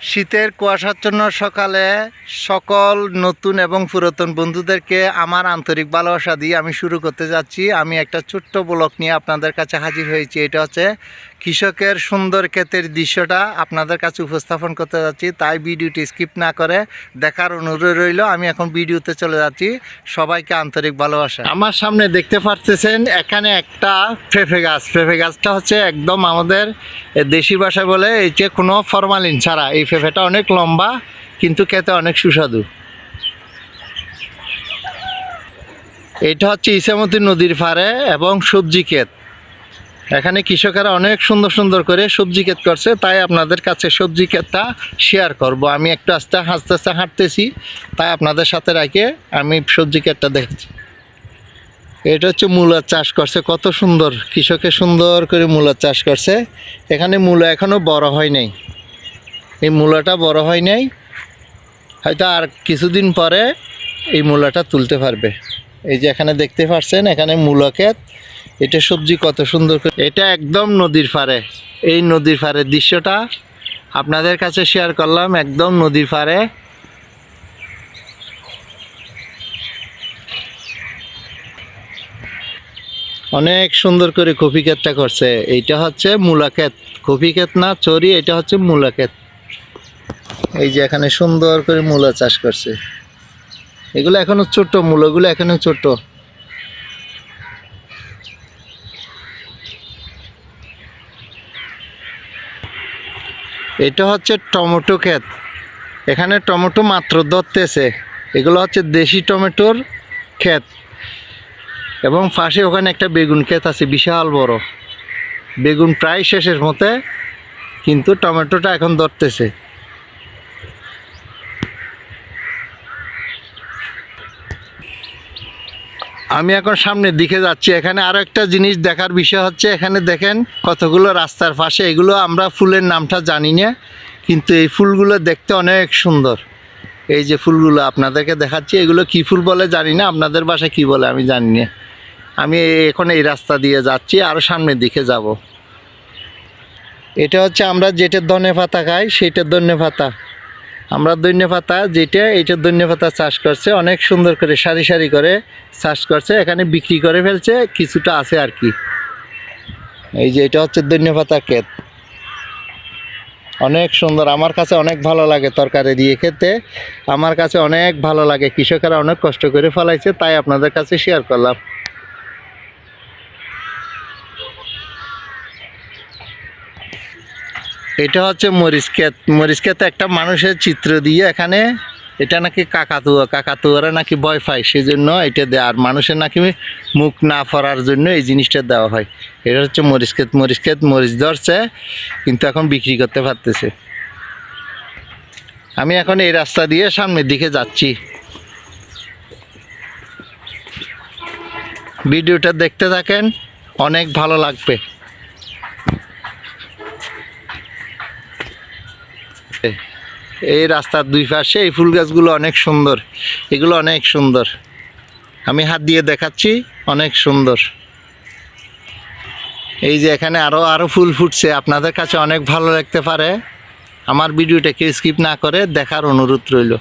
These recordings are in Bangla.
শীতের কুয়াশাচ্ছন্ন সকালে সকল নতুন এবং পুরাতন বন্ধুদেরকে আমার আন্তরিক ভালোবাসা দিয়ে আমি শুরু করতে যাচ্ছি। আমি একটা ছোট্ট ব্লক নিয়ে আপনাদের কাছে হাজির হয়েছি। এটা হচ্ছে কৃষকের সুন্দর ক্ষেতের দৃশ্যটা আপনাদের কাছে উপস্থাপন করতে যাচ্ছি, তাই ভিডিওটি স্কিপ না করে দেখার অনুরোধ রইল। আমি এখন ভিডিওতে চলে যাচ্ছি। সবাইকে আন্তরিক ভালোবাসা। আমার সামনে দেখতে পারতেছেন এখানে একটা পেঁপে গাছ। পেঁপে গাছটা হচ্ছে একদম আমাদের দেশি ভাষায় বলে এই যে কোনো ফরমালিন ছাড়া। এই পেঁপেটা অনেক লম্বা, কিন্তু খেতে অনেক সুস্বাদু। এটা হচ্ছে ইসামতি নদীর পাড়ে এবং সবজি ক্ষেত। এখানে কৃষকেরা অনেক সুন্দর সুন্দর করে সবজি ক্ষেত করছে, তাই আপনাদের কাছে সবজি ক্ষেতটা শেয়ার করব। আমি একটু আস্তে আস্তে আস্তে হাঁটতেছি, তাই আপনাদের সাথে রাখে আমি সবজি ক্ষেতটা দেখছি এটা হচ্ছে মূলার চাষ করছে, কত সুন্দর, কৃষকে সুন্দর করে মূলার চাষ করছে। এখানে মূলা এখনও বড় হয় নাই। এই মূলাটা বড় হয় নাই, হয়তো আর কিছুদিন পরে এই মূলাটা তুলতে পারবে। এই যে এখানে দেখতে পাচ্ছেন এখানে মূলা ক্ষেত এটা সবজি কত সুন্দর করে এটা একদম নদীর পাড়ে। এই নদীর পাড়ের দৃশ্যটা আপনাদের কাছে শেয়ার করলাম, একদম নদীর পাড়ে। অনেক সুন্দর করে কফি ক্ষেতটা করছে। এইটা হচ্ছে মূলা ক্ষেত। কফি ক্ষেত না, চরি, এটা হচ্ছে মূলা ক্ষেত। এই যে এখানে সুন্দর করে মূলা চাষ করছে। এগুলো এখনও ছোট, মূলাগুলো এখনও ছোট। এটা হচ্ছে টমেটো ক্ষেত। এখানে টমেটো মাত্র ধরতেছে। এগুলো হচ্ছে দেশি টমেটোর ক্ষেত। এবং পাশে ওখানে একটা বেগুন ক্ষেত আছে, বিশাল বড়। বেগুন প্রায় শেষের মতে কিন্তু টমেটোটা এখন ধরতেছে। আমি এখন সামনের দিকে যাচ্ছি। এখানে আরও একটা জিনিস দেখার বিষয় হচ্ছে, এখানে দেখেন কতগুলো রাস্তার পাশে। এগুলো আমরা ফুলের নামটা জানি না, কিন্তু এই ফুলগুলো দেখতে অনেক সুন্দর। এই যে ফুলগুলো আপনাদেরকে দেখাচ্ছি, এগুলো কি ফুল বলে জানি না, আপনাদের বাসায় কি বলে আমি জানি না। আমি এখন এই রাস্তা দিয়ে যাচ্ছি আরও সামনের দিকে যাব। এটা হচ্ছে আমরা যেটার ধনে পাতা খাই সেইটার ধনে পাতা আমরা ধনে পাতা যেটা ধনে পাতা চাষ করছে, অনেক সুন্দর করে সারি সারি করে চাষ করছে, এখানে বিক্রি করে ফেলছে, কিছুটা আছে আর কি। এই যে এটা হচ্ছে ধনে পাতা ক্ষেত। অনেক সুন্দর, আমার কাছে অনেক ভালো লাগে তরকারি দিয়ে খেতে। আমার কাছে অনেক ভালো লাগে, কৃষকেরা অনেক কষ্ট করে ফলাইছে, তাই আপনাদের কাছে শেয়ার করলাম। এটা হচ্ছে মরিচ ক্ষেত একটা মানুষের চিত্র দিয়ে এখানে এটা নাকি কাকাতুয়া, কাকাতুয়ারা নাকি ভয় পায় সেই জন্য এটা দেয়। আর মানুষের নাকি মুখ না পড়ার জন্য এই জিনিসটা দেওয়া হয়। এটা হচ্ছে মরিচ ক্ষেত মরিচ ধরছে, কিন্তু এখন বিক্রি করতে পারতেছে। আমি এখন এই রাস্তা দিয়ে সামনের দিকে যাচ্ছি। ভিডিওটা দেখতে থাকেন, অনেক ভালো লাগবে। এই রাস্তার দুই পাশে এই ফুল গাছগুলো অনেক সুন্দর। এগুলো অনেক সুন্দর। আমি হাত দিয়ে দেখাচ্ছি, অনেক সুন্দর। এই যে এখানে আরও আরও ফুল ফুটছে, আপনাদের কাছে অনেক ভালো লাগতে পারে। আমার ভিডিওটাকে স্কিপ না করে দেখার অনুরোধ রইল।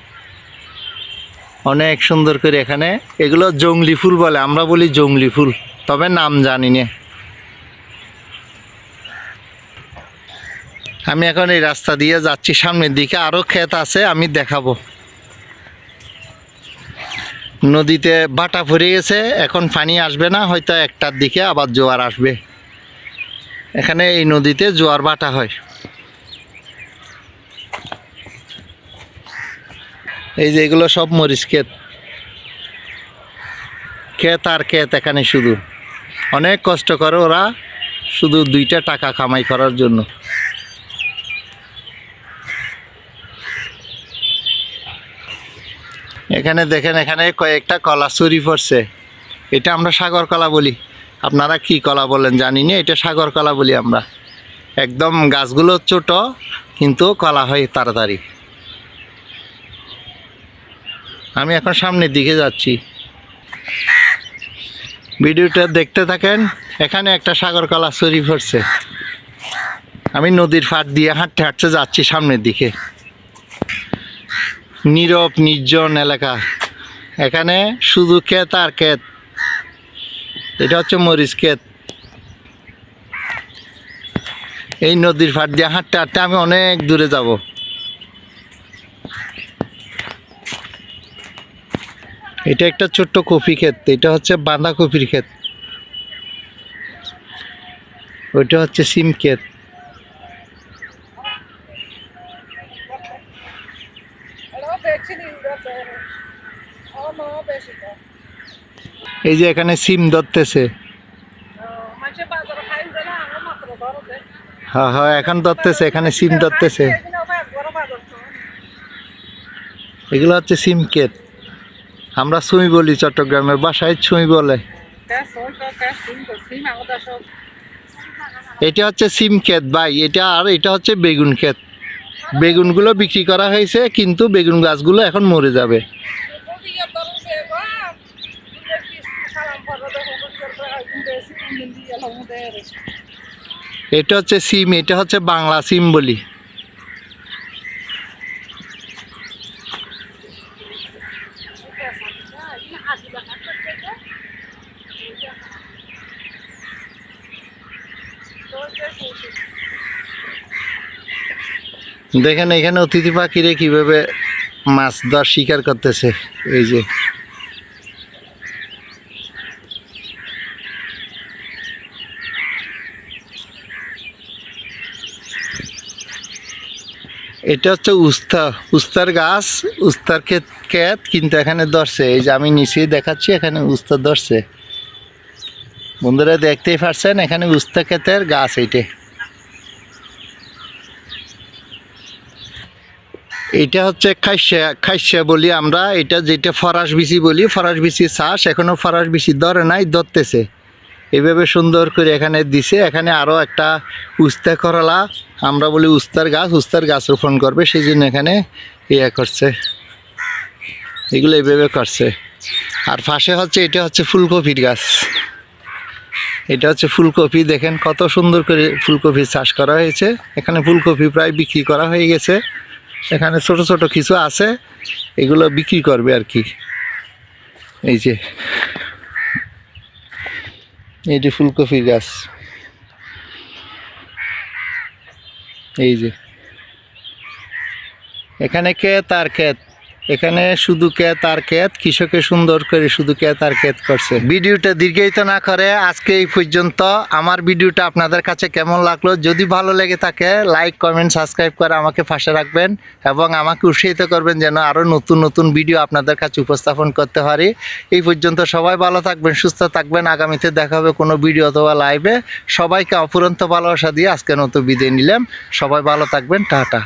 অনেক সুন্দর করে এখানে, এগুলো জংলি ফুল বলে, আমরা বলি জংলি ফুল, তবে নাম জানি না। আমি এখন এই রাস্তা দিয়ে যাচ্ছি, সামনের দিকে আরও ক্ষেত আছে, আমি দেখাবো। নদীতে বাটা ভরে গেছে, এখন পানি আসবে না, হয়তো একটার দিকে আবার জোয়ার আসবে। এখানে এই নদীতে জোয়ার বাটা হয়। এই যে এগুলো সব মরিচ ক্ষেত। ক্ষেত আর ক্ষেত এখানে শুধু। অনেক কষ্ট করে ওরা শুধু দুইটা টাকা কামাই করার জন্য। এখানে দেখেন, এখানে কয়েকটা কলা চুরি পড়ছে। এটা আমরা সাগর কলা বলি। আপনারা কি কলা বলেন জানি না, এটা সাগর কলা বলি আমরা। একদম গাছগুলো ছোট, কিন্তু কলা হয় তাড়াতাড়ি। আমি এখন সামনের দিকে যাচ্ছি। ভিডিওটা দেখতে থাকেন, এখানে একটা সাগর কলা চুরি পড়ছে। আমি নদীর ফাট দিয়ে হাঁটতে হাঁটতে যাচ্ছি সামনের দিকে। নীরব, নির্জন এলাকা। এখানে শুধু ক্ষেত আর ক্ষেত। এটা হচ্ছে মরিচ ক্ষেত। এই নদীর ফাট দিয়ে হাঁটতে হাঁটতে আমি অনেক দূরে যাব। এটা একটা ছোট্ট কফি ক্ষেত। এটা হচ্ছে বাঁধাকপির ক্ষেত। ওইটা হচ্ছে সিম ক্ষেত। এই যে এখানে সিম ধরতেছে। হ্যাঁ হ্যাঁ এখন ধরতেছে, এখানে সিম ধরতেছে। এগুলো হচ্ছে সিম ক্ষেত আমরা ছুঁই বলি চট্টগ্রামের বাসায় ছুঁই বলে। এটা হচ্ছে সিম ক্ষেত ভাই, এটা আর এটা হচ্ছে বেগুন ক্ষেত বেগুনগুলো বিক্রি করা হয়েছে, কিন্তু বেগুন গাছগুলো এখন মরে যাবে। এটা হচ্ছে সিম, এটা হচ্ছে বাংলা সিম বলি। দেখেন এখানে অতিথি পাখিরে কীভাবে মাছ ধর শিকার করতেছে, এই যে। এটা হচ্ছে উস্তা, উস্তার গাছ, উস্তার ক্ষেত ক্ষেত, কিন্তু এখানে ধরছে, এই যে আমি নিচে দেখাচ্ছি, এখানে উস্তা ধরছে। বন্ধুরা দেখতেই পারছেন, এখানে উস্তা ক্ষেতের গাছ এইটে। এটা হচ্ছে খাইসা খাইসা বলি আমরা এটা যেটা ফরাস বিচি বলি ফরাস বিচি চাষ, এখনও ফরাস বিচি ধরে নাই, ধরতেছে। এইভাবে সুন্দর করে এখানে দিছে। এখানে আরও একটা উস্তা করলা। আমরা বলি উস্তার গাছ উস্তার গাছ রোপণ করবে সেই জন্য এখানে ইয়ে করছে। এগুলো এইভাবে করছে। আর পাশে হচ্ছে, এটা হচ্ছে ফুলকপির গাছ। এটা হচ্ছে ফুলকপি, দেখেন কত সুন্দর করে ফুলকপি চাষ করা হয়েছে। এখানে ফুলকপি প্রায় বিক্রি করা হয়ে গেছে। এখানে ছোট ছোট কিছু আছে, এগুলো বিক্রি করবে আর কি। এই যে যে ফুলকপির গাছ। এই যে। এখানে ক্ষেত আর ক্ষেত। এখানে শুধু ক্ষেত আর ক্ষেত কৃষকে সুন্দর করে শুধু ক্ষেত আর ক্ষেত করছে। ভিডিওটা দীর্ঘায়িত না করে আজকে এই পর্যন্ত। আমার ভিডিওটা আপনাদের কাছে কেমন লাগল? যদি ভালো লেগে থাকে লাইক কমেন্ট সাবস্ক্রাইব করে আমাকে পাশে রাখবেন এবং আমাকে উৎসাহিত করবেন যেন আরও নতুন নতুন ভিডিও আপনাদের কাছে উপস্থাপন করতে পারি। এই পর্যন্ত সবাই ভালো থাকবেন, সুস্থ থাকবেন। আগামীতে দেখা হবে কোনো ভিডিও অথবা লাইভে সবাইকে অপুরন্ত ভালোবাসা দিয়ে আজকে নতুন বিদায় নিলাম। সবাই ভালো থাকবেন। টাটা।